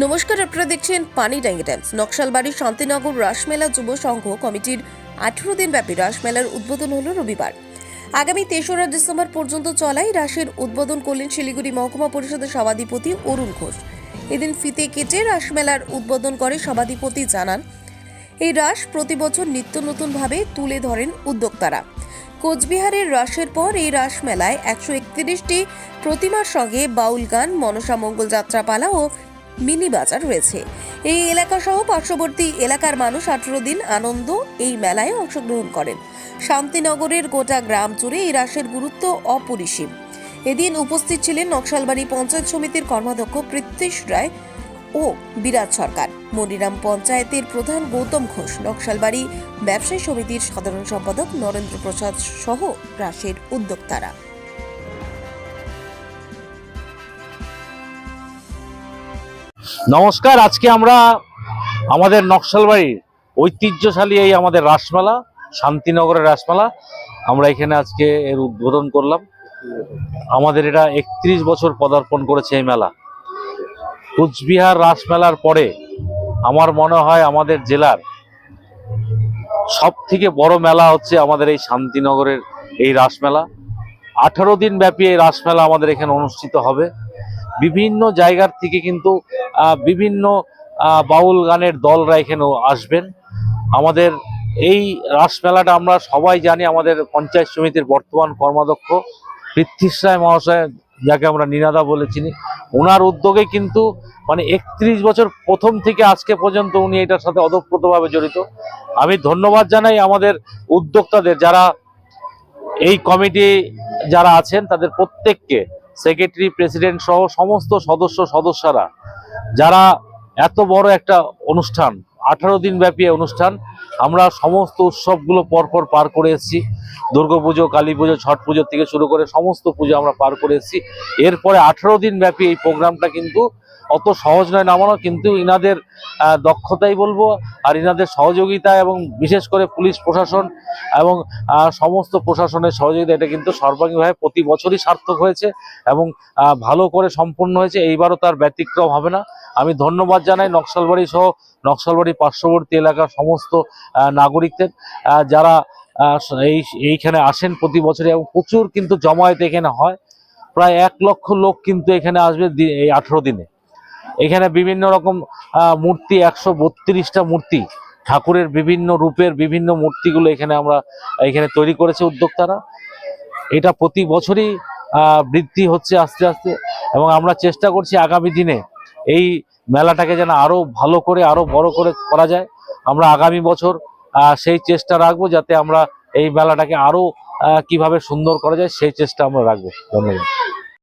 নমস্কার, আপনারা দেখছেন পানি ট্যাঙ্গি টাইমস। নকশালবাড়ির শান্তিনগর রাসমেলা যুব সংঘ কমিটির আঠেরো দিনব্যাপী রাসমেলার উদ্বোধন হল রবিবার। আগামী তেসরা ডিসেম্বর পর্যন্ত চলাই রাসের উদ্বোধন করলেন শিলিগুড়ি মহকুমা পরিষদের সভাধিপতি অরুণ ঘোষ। এদিন ফিতে কেটে রাসমেলার উদ্বোধন করে সভাধিপতি জানান, এই রাস প্রতি বছর নিত্য নতুনভাবে তুলে ধরেন উদ্যোক্তারা। কোচবিহারের রাসের পর এই রাস মেলায় একশো একত্রিশটি প্রতিমার সঙ্গে বাউল গান, মনসা মঙ্গল যাত্রাপালা ও মিনি বাজার রয়েছে। এই এলাকা সহ পার্শ্ববর্তী এলাকার মানুষ আঠেরো দিন আনন্দ এই মেলায় অংশগ্রহণ করেন। শান্তিনগরের গোটা গ্রাম জুড়ে এই রাসের গুরুত্ব অপরিসীম। এদিন উপস্থিত ছিলেন নকশালবাড়ি পঞ্চায়েত সমিতির কর্মাধ্যক্ষ পৃথ্বীশ রায় ও বিরাট সরকার। মনিরাম পঞ্চায়েতের প্রধান গৌতম ঘোষ, নকশালবাড়ি ব্যবসায়ী সমিতির সাধারণ সম্পাদক নরেন্দ্র প্রসাদ সহ রাসের উদ্যোক্তারা। নমস্কার, আজকে আমরা আমাদের নকশালবাড়ির ঐতিহ্যশালী এই আমাদের রাসমেলা, শান্তিনগরের রাসমেলা, আমরা এখানে আজকে এর উদ্বোধন করলাম। আমাদের এটা একত্রিশ বছর পদার্পণ করেছে এই মেলা। কুচবিহার রাসমেলার পরে আমার মনে হয় আমাদের জেলার সব থেকে বড় মেলা হচ্ছে আমাদের এই শান্তিনগরের এই রাসমেলা। আঠারো দিন ব্যাপী এই রাসমেলা আমাদের এখানে অনুষ্ঠিত হবে। বিভিন্ন জায়গার থেকে কিন্তু বিভিন্ন বাউল গানের দলরা এখানে আসবেন। আমাদের এই রাসমেলাটা আমরা সবাই জানি, আমাদের পঞ্চায়েত সমিতির বর্তমান কর্মাধ্যক্ষ পৃথ্বীশ রায় মহাশয়, যাকে আমরা নিনাদা বলে চিনি। ওনার উদ্যোগে কিন্তু মানে একত্রিশ বছর প্রথম থেকে আজকে পর্যন্ত উনি এটার সাথে অদপ্রতভাবে জড়িত। আমি ধন্যবাদ জানাই আমাদের উদ্যোক্তাদের, যারা এই কমিটি যারা আছেন, তাদের প্রত্যেককে। সেক্রেটারি প্রেসিডেন্ট সহ সমস্ত সদস্য, সদস্যরা, যারা এত বড় একটা অনুষ্ঠান, আঠারো দিন ব্যাপী অনুষ্ঠান, আমরা সমস্ত উৎসবগুলো পরপর পার করে এসেছি। দুর্গাপুজো কালী পুজো, ছট পুজো থেকে শুরু করে সমস্ত পুজো আমরা পার করে এসেছি। এরপরে আঠারো দিন ব্যাপী এই প্রোগ্রামটা কিন্তু অত সহজ নয় নামানো, কিন্তু ইনাদের দক্ষতাই বলব, আর ইনাদের সহযোগিতা এবং বিশেষ করে পুলিশ প্রশাসন এবং সমস্ত প্রশাসনের সহযোগিতা, এটা কিন্তু সর্বাঙ্গীনভাবে প্রতি বছরই সার্থক হয়েছে এবং ভালো করে সম্পূর্ণ হয়েছে, এইবারও তার ব্যতিক্রম হবে না। আমি ধন্যবাদ জানাই নকশালবাড়ি সহ, নকশালবাড়ি পার্শ্ববর্তী এলাকার সমস্ত নাগরিকদের যারা এই, এইখানে আসেন প্রতি বছরে এবং প্রচুর কিন্তু জমায়েত এখানে হয়। প্রায় এক লক্ষ লোক কিন্তু এখানে আসবে এই আঠেরো দিনে। এখানে বিভিন্ন রকম মূর্তি একশো বত্রিশটা মূর্তি। ঠাকুরের বিভিন্ন রূপের বিভিন্ন মূর্তিগুলো এখানে আমরা এখানে তৈরি করেছে উদ্যোক্তারা। এটা প্রতি বছরই বৃদ্ধি হচ্ছে আস্তে আস্তে এবং আমরা চেষ্টা করছি আগামী দিনে এই মেলাটাকে যেন আরও ভালো করে আরও বড় করে করা যায়। আমরা আগামী বছর সেই চেষ্টা রাখব যাতে আমরা এই মেলাটাকে আরও আহ, কীভাবে সুন্দর করা যায় সেই চেষ্টা আমরা রাখব। ধন্যবাদ।